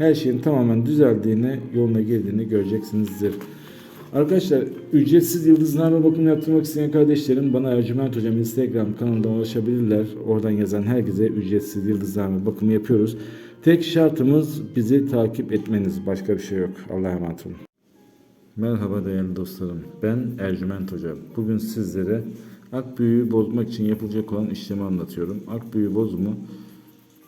her şeyin tamamen düzeldiğini, yoluna girdiğini göreceksinizdir. Arkadaşlar ücretsiz yıldızlarla bakım yaptırmak isteyen kardeşlerim bana Ercüment Hocam Instagram kanalından ulaşabilirler. Oradan yazan herkese ücretsiz yıldızlarla bakımı yapıyoruz. Tek şartımız bizi takip etmeniz. Başka bir şey yok. Allah'a emanet olun. Merhaba değerli dostlarım. Ben Ercüment Hoca. Bugün sizlere ak büyüğü bozmak için yapılacak olan işlemi anlatıyorum. Ak büyüğü bozumu